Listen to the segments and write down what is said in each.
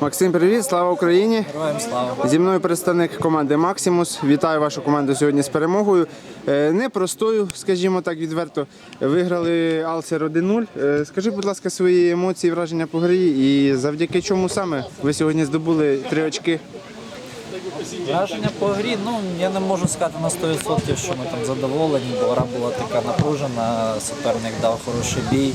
Максим, привіт, слава Україні! Героям слава. Зі мною представник команди Максимус. Вітаю вашу команду сьогодні з перемогою. Е, Непростою, скажімо так, відверто. Виграли Алсер 1-0. Е, Скажи, будь ласка, свої емоції, враження по грі і завдяки чому саме ви сьогодні здобули три очки. Враження по грі, ну я не можу сказати на 100%, що ми там задоволені, бо гра була така напружена, суперник дав хороший бій.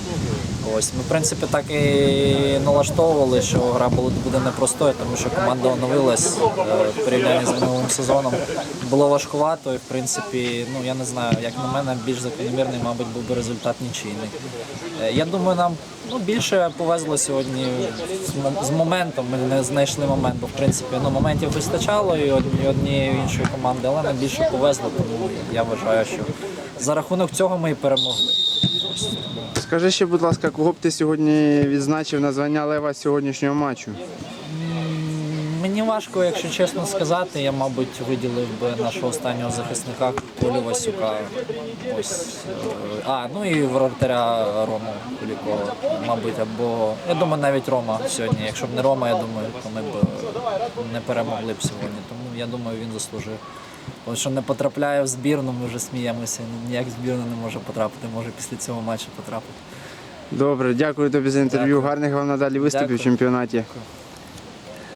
Ось ми, в принципі, так і налаштовували, що гра буде непростою, тому що команда оновилась е, в порівнянні з минулим сезоном. Було важкувато, і в принципі, ну я не знаю, як на мене, більш закономірний, мабуть, був би результат нічийний. Е, Я думаю, нам ну, більше повезло сьогодні з мо- моментом. Ми не знайшли момент, бо в принципі ну, моментів вистачало і однієї іншої команди, але нам більше повезло, тому я вважаю, що за рахунок цього ми і перемогли. Скажи ще, будь ласка, кого б ти сьогодні відзначив на звання лева сьогоднішнього матчу? Мені важко, якщо чесно сказати, я, мабуть, виділив би нашого останнього захисника Колю Васюка. Ось. е, А, ну і воротаря Рому Кулікова, мабуть, або. Я думаю, навіть Рома сьогодні. Якщо б не Рома, я думаю, то ми б не перемогли б сьогодні. Тому я думаю, він заслужив. Бо що не потрапляє в збірну, ми вже сміємося. Ніяк в збірну не може потрапити, може після цього матчу потрапити. Добре, дякую тобі за інтерв'ю. Гарних вам надалі виступів в чемпіонаті. Дякую.